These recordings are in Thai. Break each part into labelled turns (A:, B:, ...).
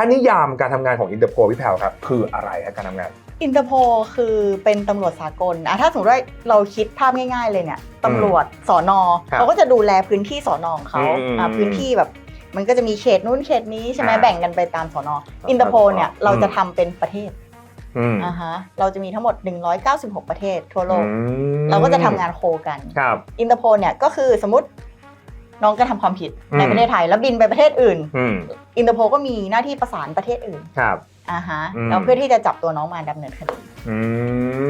A: ถ้านิยามการทำงานของอินเตอร์โพพี่แพรวครับคืออะไรฮะการทำงาน
B: อินเตอร์โพคือเป็นตำรวจสากลอะถ้าสมมติว่าเราคิดภาพง่าย ๆ เลยเนี่ยตำรวจสอนอ
A: ครับ
B: เขาก็จะดูแลพื้นที่สอนอของเขา
A: อืม
B: อะพื้นที่แบบมันก็จะมีเขตนู้นเขตนี้ใช่ไหม
A: อ่า
B: แบ่งกันไปตามสอนออินเตอร์โพเนี่ย
A: อืม
B: เราจะทำเป็นประเทศ
A: อืม
B: อ่าฮะเราจะมีทั้งหมด 196 ประเทศทั่วโลก
A: อืม
B: เราก็จะทำงานโคกัน
A: ครับ
B: อินเตอร์โพเนี่ยก็คือสมมติ น้องกระทำความผิด
A: อืม
B: ในประเทศไทย แล้วบินไปประเทศอื่น
A: อืม
B: อินเตอร์โพก็มีหน้าที่ประสานประเทศอื่น
A: ครับ
B: อ่าฮะ
A: อืม
B: แล้วเพื่อที่จะจับตัวน้องมาดำเนินคดี
A: อื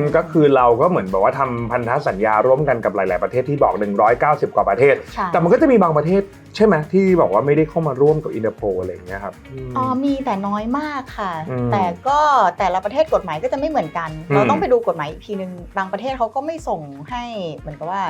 A: มก็คือเราก็เหมือนแบบว่าทำพันธสัญญาร่วมกันกับหลาย ๆ ประเทศที่บอก 190 กว่าประเทศ
B: ใช่
A: แต่มันก็จะมีบางประเทศใช่ไหมที่บอกว่าไม่ได้เข้ามาร่วมกับอินเตอร์โพอะไรอย่างเงี้ยครับม
B: อ๋อมีแต่น้อยมากค่ะ
A: อืม
B: แต่ก็แต่ละประเทศกฎหมายก็จะไม่เหมือนกัน
A: อืม
B: เราต้องไปดูกฎหมายอีกทีนึงบางประเทศเขาก็ไม่ส่งให้เหมือนกับว่า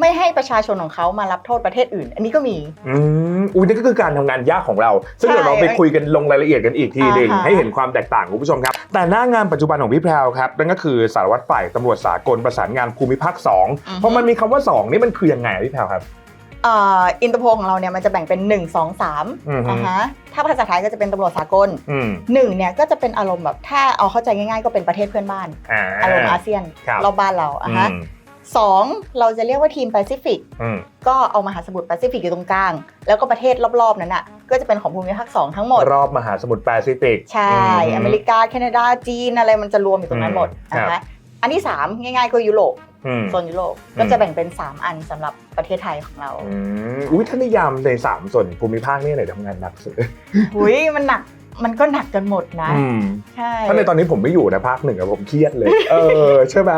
B: ไม่ให้ประชาชนของเขามารับโทษประเทศอื่น อันนี้ก็มี
A: อืมอุ้ยนี่ก็คือการทำงานยากของเรา ซึ่ง
B: ใช่
A: เดี๋ยวเราไปคุยกันลงรายละเอียดกันอีกทีหนึ่ง
B: อ่าฮะ
A: ให้เห็นความแตกต่างคุณผู้ชมครับ แต่หน้างานปัจจุบันของพี่แพรวครับนั่นก็คือสารวัตรฝ่ายตำรวจสากลประสานงานภูมิภาค2เพราะมันมีคำว่า2นี่มันคือยังไงอะพี่แพรวครับ
B: เอ่ออินเตอร์โพของเราเนี่ยมันจะแบ่งเป็น 1 2 3
A: อือฮึ
B: อ่าฮะถ้าภาษาไทยก็จะเป็นตำรวจสากล
A: อืม
B: หนึ่งเนี่ยก็จะเป็นอารมณ์แบบถ้าเอาเข้าใจง่ายๆ ก็เป็นประเทศเพื่อนบ้าน
A: อ่า
B: อารมณ์อาเซียน
A: ครับ
B: รอบบ้านเราอะฮะ
A: อืม
B: สองเราจะเรียกว่าทีมแปซิฟิก
A: อืม
B: ก็เอามหาสมุทรแปซิฟิกอยู่ตรงกลาง แล้วก็ประเทศรอบๆนั้นอะก็จะเป็นของภูมิภาคสองทั้งหมด
A: รอบมหาสมุทรแปซิฟิก
B: ใช่ อเมริกา แคนาดา จีนอะไรมันจะรวมอยู่ตรงนั้นหมด
A: อืม
B: นะคะอันที่ 3 ง่ายๆก็ยุโรป
A: อืม
B: โซนยุโรป
A: อืม
B: ก็จะแบ่งเป็น 3 อันสำหรับประเทศไทยของเรา
A: อืมอุ้ยถ้านิยามในสามส่วนภูมิภาคนี่ไหนทำงานหนักสุด
B: หุยมันหนัก มันก็หนักกันหมดนะ
A: อืม
B: ใช่
A: ถ้าในตอนนี้ผมไม่อยู่นะภาคหนึ่งอะผมเครียดเลย เออใช่ไหม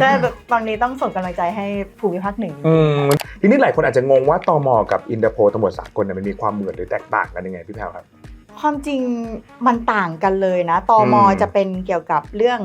B: ใช่แบบตอนนี้ต้องส่งกำลังใจให้ภูมิภาคหนึ่ง
A: อืมทีนี้หลายคนอาจจะงงว่าตมกับอินเตอร์โพตำรวจสากลเนี่ยมันมีความเหมือนหรือแตกต่างกันยังไงพี่แพรวครับ
B: ความจริงมันต่างกันเลยนะตม
A: อืม
B: จะเป็นเกี่ยวกับเรื่อง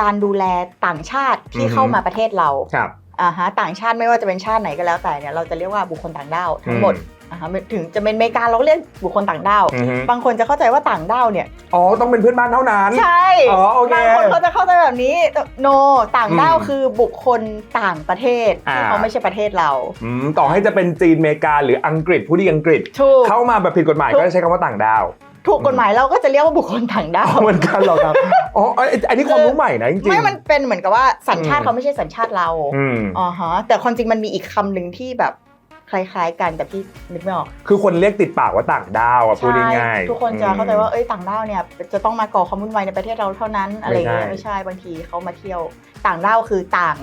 B: การดูแลต่างชาติที่
A: อือฮึ
B: เข้ามาประเทศเรา
A: ครับ
B: อ่าฮะต่างชาติไม่ว่าจะเป็นชาติไหนก็แล้วแต่เนี่ยเราจะเรียกว่าบุคคลต่างด้าวทั้งหมด
A: อืม
B: อ่าฮะถึงจะเป็นอเมริกาเราก็เรียกบุคคลต่างด้าว
A: อือฮึ
B: บางคนจะเข้าใจว่าต่างด้าวเนี่ย
A: อ๋อ ต้องเป็นเพื่อนบ้านเท่านั้น
B: ใช่
A: อ๋อโอเค
B: บางคนเขาจะเข้าใจแบบนี้โนต่างด้าว
A: อืม
B: คือบุคคลต่างประเทศที่
A: อ่า
B: เขาไม่ใช่ประเทศเรา
A: อืมต่อให้จะเป็นจีนอเมริกาหรืออังกฤษผู้ที่อังกฤษ
B: ถูก
A: เข้ามาแบบผิดกฎหมาย
B: ถูก
A: ก็จะใช้คำว่าต่างดาว
B: ถูกกฎหมายเราก็จะเรียกว่าบุคคลต่างด้าว
A: เหมือนกันเหรอครับอ๋อไอ้อันนี้ความรู้ใหม่นะจริงๆ
B: ไม่มันเป็นเหมือนกับว่าสัญชาติ
A: อืม
B: เขาไม่ใช่สัญชาติเรา
A: อืม
B: อ๋อฮะแต่ความจริงมันมีอีกคำหนึ่งที่แบบ คล้ายๆ กันแต่พี่นึกไม่ออก
A: คือคนเรียกติดปากว่าต่างดาวอะพูดง่ายๆ
B: ทุกคนจะเข้าใจว่าเอ้ยต่างด้าวเนี่ยจะต้องมาก่อความวุ่นวายในประเทศเราเท่านั้นอะไรอย่างเงี้ย
A: ไม่
B: ไม่
A: ใช่
B: ใช่บางทีเขามาเที่ยวต่างด้าวคือต่าง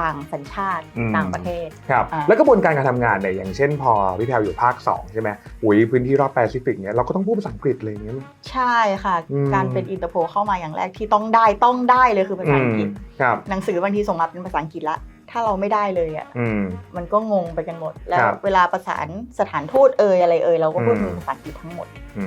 B: ต่างสัญชาติ
A: อืม
B: ต่างประเทศ
A: ครับ
B: อ่า
A: แล้วกระบวนการการทำงานเนี่ยอย่างเช่นพอพี่แพรวอยู่ภาค 2 ใช่ไหมอุ้ยพื้นที่รอบแปซิฟิกเนี่ยเราก็ต้องพูดภาษาอังกฤษเลยอย่างเงี้ย
B: ใช่ค่ะ
A: อืม
B: การเป็นอินเตอร์โพเข้ามาอย่างแรกที่ต้องได้ต้องได้เลยคือภาษาอังกฤษ
A: ครับ
B: หนังสือบางทีส่งมาเป็นภาษาอังกฤษละ ถ้าเราไม่ได้เลยอะ
A: อืม
B: มันก็งงไปกันหมด แล้ว
A: ครับ
B: เวลาประสานสถานทูตเอ่ยอะไรเอ่ยเราก็พูด
A: อืม
B: เป็นภาษาอังกฤษทั้งหมด
A: อื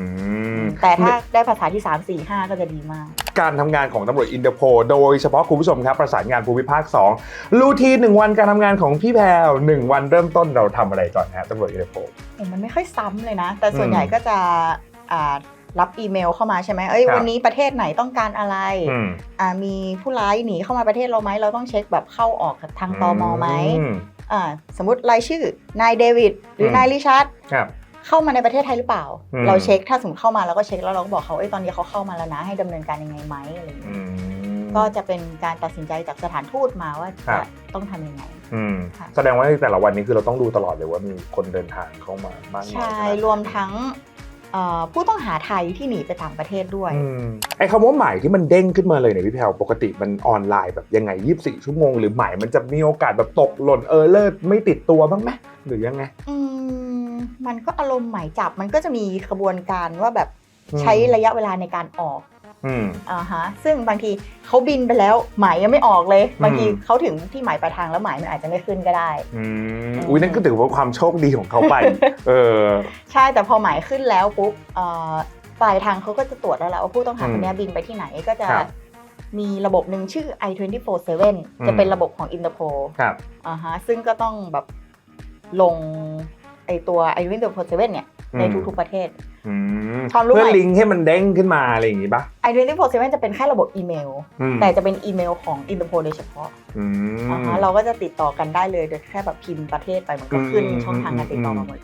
A: ม
B: แต่ถ้าได้ภาษาที่ 3 4 5 ก็จะดีมาก
A: การทำงานของตำรวจอินเตอร์โพโดยเฉพาะคุณผู้ชมครับ ประสานงานภูมิภาค 2 รูทีนหนึ่งวันการทำงานของพี่แพรวหนึ่งวันเริ่มต้นเราทำอะไรก่อนฮะตำรวจอินเตอร์โพ
B: เห็นมันไม่ค่อยซ้ำเลยนะ แต่ส่วน
A: อืม
B: ใหญ่ก็จะอ่า รับอีเมลเข้ามาใช่ไหมเอ้ย
A: ครับ
B: วันนี้ประเทศไหนต้องการอะไร
A: อืม
B: อ่ามีผู้ร้ายหนีเข้ามาประเทศเราไหมเราต้องเช็คแบบเข้าออกกับทางตมไหม
A: อืม
B: อ่าสมมติรายชื่อนายเดวิดหรือ
A: ม
B: นายริชาร์ด
A: ครับ
B: เข้ามาในประเทศไทยหรือเปล่า
A: อืม
B: เราเช็คถ้าสมมติเข้ามาเราก็เช็คแล้วเราก็บอกเขาเอ้ยตอนนี้เขาเข้ามาแล้วนะให้ดำเนินการยังไงไหมอะไรอย่างเงี้
A: อื
B: ย
A: ม
B: ก็จะเป็นการตัดสินใจจากสถานทูตมาว่า
A: ครั
B: จะ
A: บ
B: ต้องทำยังไง
A: อืม
B: ค่ะ
A: แสดงว่าในแต่ละวันนี้คือเราต้องดูตลอดเลยว่ามีคนเดินทางเข้ามามากน้อย
B: ใช่
A: ขนาดไหน
B: รวมทั้งเอ่อ ผู้ต้องหาไทยที่หนีไปต่างประเทศด้วย
A: อืมไอ้คำว่าหมายที่มันเด้งขึ้นมาเลยเนี่ยพี่แพรวปกติมันออนไลน์แบบยังไง 24 ชั่วโมง หรือหมายมันจะมีโอกาสแบบตกหล่นเออเลิศไม่ติดตัวบ้างไหมหรือยังไง
B: อืมมันก็อารมณ์หมายจับมันก็จะมีกระบวนการว่าแบบ
A: อืม
B: ใช้ระยะเวลาในการออก
A: อืม
B: อ่าฮะซึ่งบางทีเขาบินไปแล้วหมายยังไม่ออกเลย บางที
A: อืม
B: เขาถึงที่หมายปลายทางแล้วหมายมันอาจจะไม่ขึ้นก็ได้
A: อืมอุ้ยนั่นก็ถือว่าความโชคดีของเขาไปเออ
B: ใช่แต่พอหมายขึ้นแล้วปุ๊บเอ่อปลายทางเขาก็จะตรวจแล้วแหละว่าผู้ต้องหา
A: อืม
B: คนเนี้ยบินไปที่ไหนก็จะ
A: ครับ
B: มีระบบหนึ่งชื่อ i247
A: ม
B: จะเป็นระบบของ Interpol
A: ครับ
B: อ่าฮะซึ่งก็ต้องแบบลงไอตัว i247 เนี่ยใน
A: อืม
B: ทุกๆประเทศ
A: อืม
B: ความรู้
A: เพื่อ
B: ใหม่
A: ลิงก์ให้มันเด้งขึ้นมาอะไรอย่างงี้ปะ
B: i247 จะเป็นแค่ระบบอีเมล
A: อืม
B: แต่จะเป็นอีเมลของ Interpol โดยเฉพาะ
A: อืม
B: อ่าฮะเราก็จะติดต่อกันได้เลยโดยแค่แบบพิมพ์ประเทศไปมันก็ขึ้น
A: อืม
B: ช่องทางการติดต่อมาหมด